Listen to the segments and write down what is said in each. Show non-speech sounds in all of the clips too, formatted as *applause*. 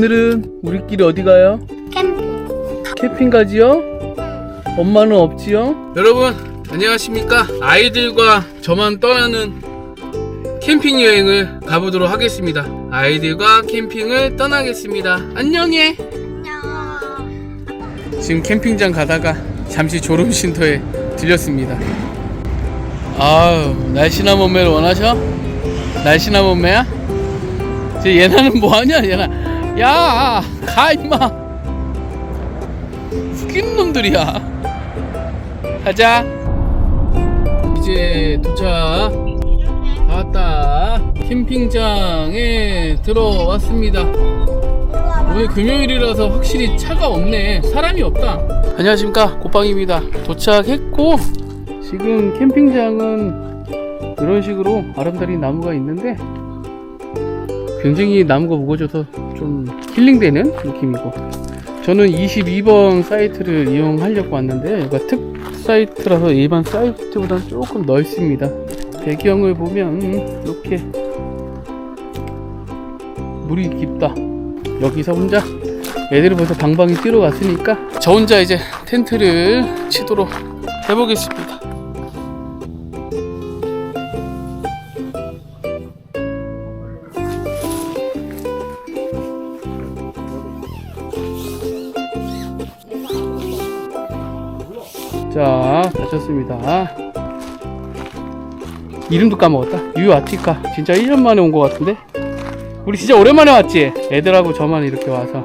오늘은 우리끼리 어디 가요? 캠핑. 캠핑 가지요? 엄마는 없지요? 여러분 안녕하십니까? 아이들과 저만 떠나는 캠핑 여행을 가보도록 하겠습니다. 아이들과 캠핑을 떠나겠습니다. 안녕해. 안녕. 지금 캠핑장 가다가 잠시 졸음 쉼터에 들렸습니다. 아우 날씬한 몸매를 원하셔? 날씬한 몸매야? 제 얘나는 뭐하냐 얘나 야 가 임마 웃기는 놈들이야 가자 이제 도착 다 왔다 캠핑장에 들어왔습니다 오늘 금요일이라서 확실히 차가 없네. 사람이 없다. 안녕하십니까. 고빵입니다. 도착했고, 지금 캠핑장은 이런 식으로 아름다린 나무가 있는데, 굉장히 나무가 무거워져서 좀 힐링되는 느낌이고, 저는 22번 사이트를 이용하려고 왔는데, 여기가 특 사이트라서 일반 사이트보다는 조금 넓습니다. 배경을 보면, 이렇게 물이 깊다. 여기서 혼자 애들을 벌써 방방이 뛰러 갔으니까 저 혼자 이제 텐트를 치도록 해보겠습니다. 자, 다쳤습니다. 이름도 까먹었다. 유아티카. 진짜 1년 만에 온 것 같은데? 우리 진짜 오랜만에 왔지? 애들하고 저만 이렇게 와서.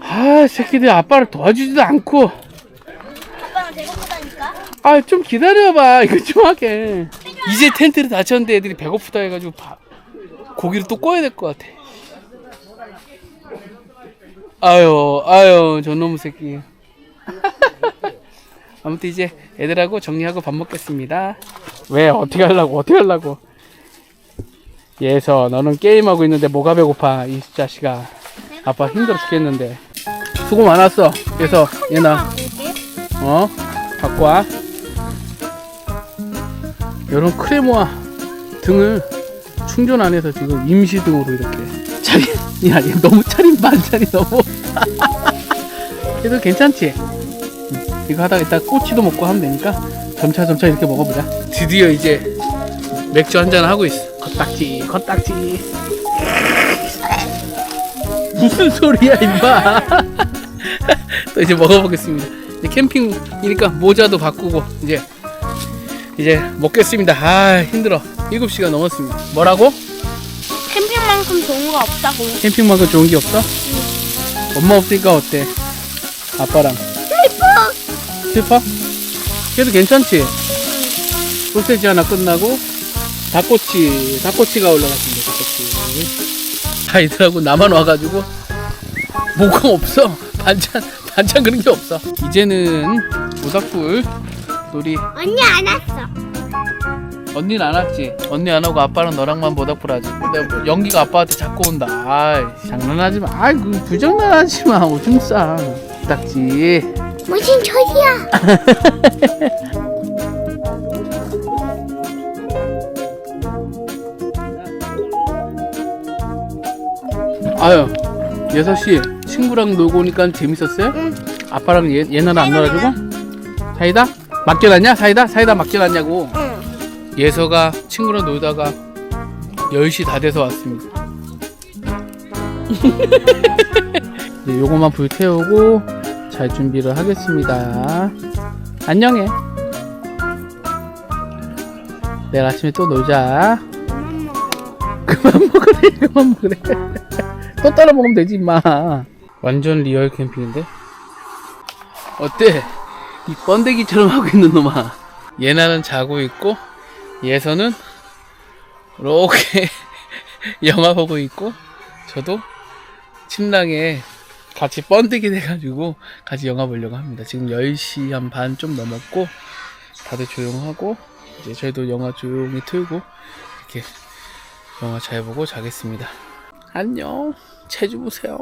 아, 새끼들 아빠를 도와주지도 않고. 아빠랑 배고프다니까? 아, 좀 기다려봐. 이거 좀 하게. 이제 텐트를 다쳤는데 애들이 배고프다 해가지고 바- 고기를 또 꺼야 될 것 같아. 아유, 아유, 저놈 새끼. 아무튼 이제 애들하고 정리하고 밥 먹겠습니다. 왜? 어떻게 하려고? 어떻게 하려고? 예서, 너는 게임하고 있는데 뭐가 배고파? 이 자식아. 아빠 힘들어 죽겠는데. 수고 많았어. 그래서 얘나 어? 갖고 와. 이런 크레모아 등을 충전 안 해서 지금 임시 등으로 이렇게 차림, *laughs* 야, 얘 너무 차림 반찬이 너무. *laughs* 그래도 괜찮지? 응, 이거 하다가 이따 꼬치도 먹고 하면 되니까 점차 점차 이렇게 먹어보자. 드디어 이제 맥주 한잔 하고 있어. 겉딱지, 겉딱지. *laughs* 무슨 소리야, 임마. *laughs* 또 이제 먹어보겠습니다. 이제 캠핑이니까 모자도 바꾸고 이제 이제 먹겠습니다. 아 힘들어. 7시가 넘었습니다. 뭐라고? 캠핑만큼 좋은 거 없다고. 캠핑만큼 좋은 게 없어? 엄마 없으니까 어때? 아빠랑 슬퍼. 슬퍼? 그래도 괜찮지? 소세지 하나 끝나고 닭꼬치 닭꼬치가 올라갔습니다. 닭꼬치. 아이들하고 나만 와가지고 뭐가 없어. 반찬 반찬 그런 게 없어. 이제는 모닥불 놀이 언니 안 왔어. 언니는 안 왔지. 언니 안 오고 아빠랑 너랑만 모닥불 하지. 근데 뭐 연기가 아빠한테 자꾸 온다. 아이 장난하지 마. 아이 그 부장난하지 마. 오줌 싸. 딱지. 무슨 소리야? *laughs* 아유 여섯 시 친구랑 놀고 오니까 재밌었어요? 응. 아빠랑 얘 얘나는 안 놀아주고? 사이다? 맡겨놨냐? 사이다? 사이다 맡겨놨냐고. 응. 예서가 친구랑 놀다가 10시 다 돼서 왔습니다. 이제 *laughs* 요거만 불 태우고 잘 준비를 하겠습니다. 안녕해. 내일 아침에 또 놀자. 그만 먹으래, *laughs* 그만 먹으래. 또 따라 먹으면 되지, 임마. 완전 리얼 캠핑인데? 어때? 이 번데기처럼 하고 있는 놈아. 얘나는 자고 있고, 예서는 이렇게 *laughs* 영화 보고 있고 저도 침낭에 같이 번데기 돼가지고 같이 영화 보려고 합니다. 지금 10시 한 반 좀 넘었고 다들 조용하고 이제 저희도 영화 조용히 틀고 이렇게 영화 잘 보고 자겠습니다. 안녕. 체주 보세요.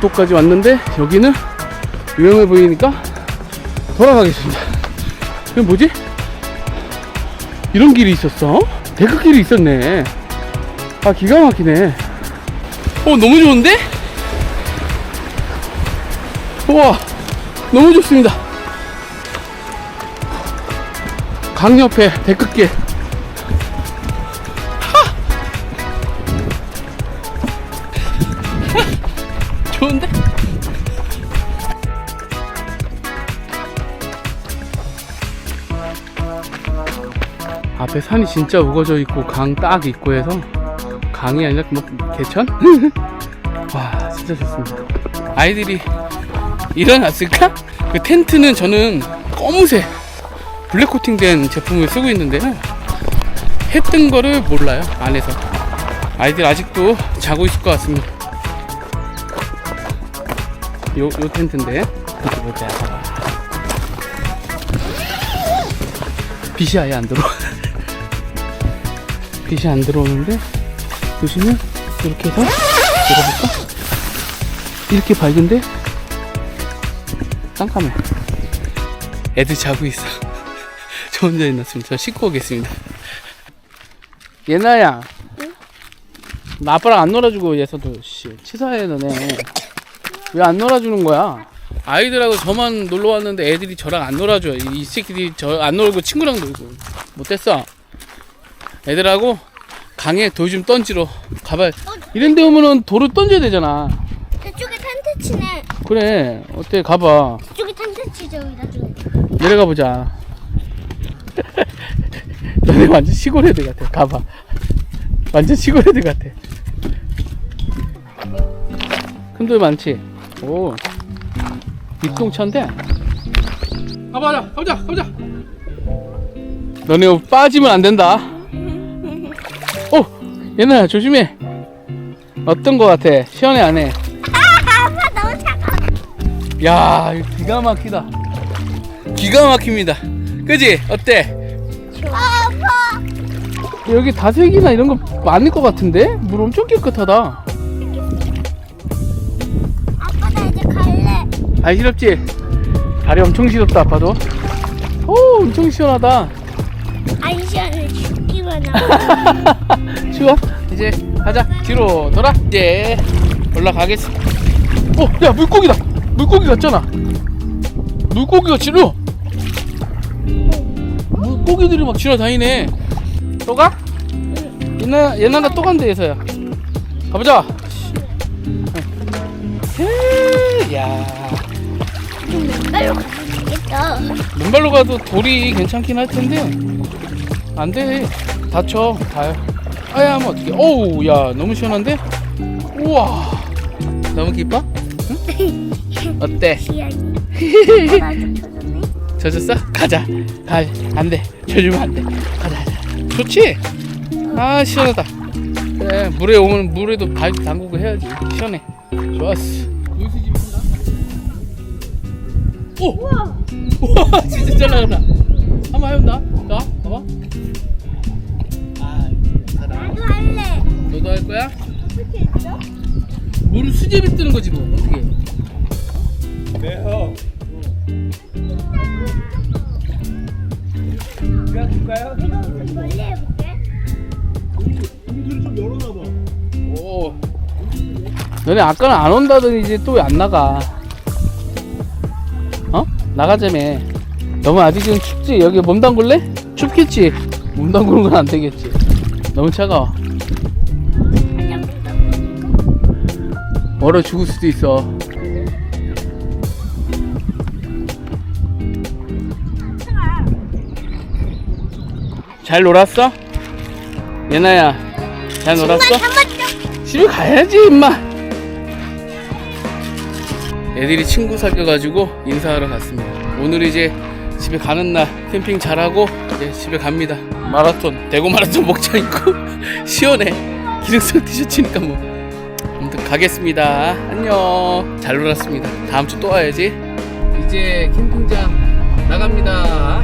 독도까지 왔는데 여기는 위험해 보이니까 돌아가겠습니다. 이건 뭐지? 이런 길이 있었어? 데크길이 있었네. 아 기가 막히네. 어 너무 좋은데? 우와 너무 좋습니다. 강 옆에 데크길. 좋은데? 앞에 산이 진짜 우거져 있고 강 딱 있고 해서 강이 아니라 뭐 개천? *laughs* 와 진짜 좋습니다 아이들이 일어났을까? 그 텐트는 저는 검은색 블랙 코팅된 제품을 쓰고 있는데요 해뜬 거를 몰라요 안에서 아이들 아직도 자고 있을 것 같습니다 요, 요 텐트인데. 어디 보자 빛이 아예 안 들어와 *laughs* 빛이 안 들어오는데 보시면 이렇게 해서 열어볼까? 이렇게 밝은데? 깜깜해. 애들 자고 있어. *laughs* 저 혼자 있났으면 저 씻고 오겠습니다. 예나야. 나 아빠랑 안 놀아주고 얘서도 씨 치사해 너네 왜 안 놀아주는 거야? 아이들하고 저만 놀러 왔는데 애들이 저랑 안 놀아줘요. 이, 이 새끼들이 저 안 놀고 친구랑 놀고. 못됐어. 애들하고 강에 돌 좀 던지러 가봐 이런 데 오면은 돌을 던져야 되잖아. 저쪽에 텐트 치네. 그래. 어때? 가봐. 저쪽에 텐트 치죠, 나중에. 내려가 보자. *laughs* 너네 완전 시골 애들 같아. 가봐. 완전 시골 애들 같아. 큰돌 많지 오. 입동차인데? 가봐라 가보자 가보자. 너네 빠지면 안 된다. 오 얘나야 조심해. 어떤 거 같아? 시원해 안 해? 아빠 너무 차가워. 야 이거 기가 막히다. 기가 막힙니다. 그지? 어때? 아빠. 여기 다슬기나 이런 거 많을 것 같은데? 물 엄청 깨끗하다 안 시렵지? 다리 엄청 시렵다 아빠도. 오 엄청 시원하다. 안 시원해. 죽기만 하고. *laughs* 추워? 이제 가자. 뒤로 돌아. 이제 올라가겠어. 어 야 물고기다. 물고기 같잖아. 물고기가 지려 물고기들이 막 지나다니네. 또 가? 얘나 얘나가 또 간대 해서야. 가보자. 야. 좀 맨발로 가면 되겠다. 맨발로 가도 돌이 괜찮긴 할 텐데. 안 돼. 다쳐. 가요. 아야 하면 어떡해. 어우 야 너무 시원한데? 우와. 너무 기뻐? 응? *laughs* 어때? *laughs* 젖었어? 가자. 가 안 돼. 젖으면 안 돼. 가자 가자. 좋지? 아 시원하다. 그래. 물에 오면 물에도 발 담그고 해야지. 시원해. 좋았어 오! 우와. 우와 진짜 잘 나간다 한번 해본다 자 봐봐 아 나도 할래. 너도 할 거야? 어떻게 했어? 물을 수제비 뜨는 거지 뭐 어떻게 멀리 해볼게. 오 너네 아까는 안 온다더니 이제 또왜안 나가 어? 나가자며 너무 아직 좀 춥지? 여기 몸 담글래? 춥겠지? 몸 담그는 건 안 되겠지 너무 차가워 얼어 죽을 수도 있어 잘 놀았어? 예나야 잘 놀았어? 집에 가야지 임마 애들이 친구 사귀어가지고 인사하러 갔습니다. 오늘 이제 집에 가는 날 캠핑 잘하고 이제 집에 갑니다. 마라톤 대구 마라톤 목장 입고 *laughs* 시원해. 기능성 티셔츠니까 뭐. 아무튼 가겠습니다. 안녕. 잘 놀았습니다. 다음 주 또 와야지. 이제 캠핑장 나갑니다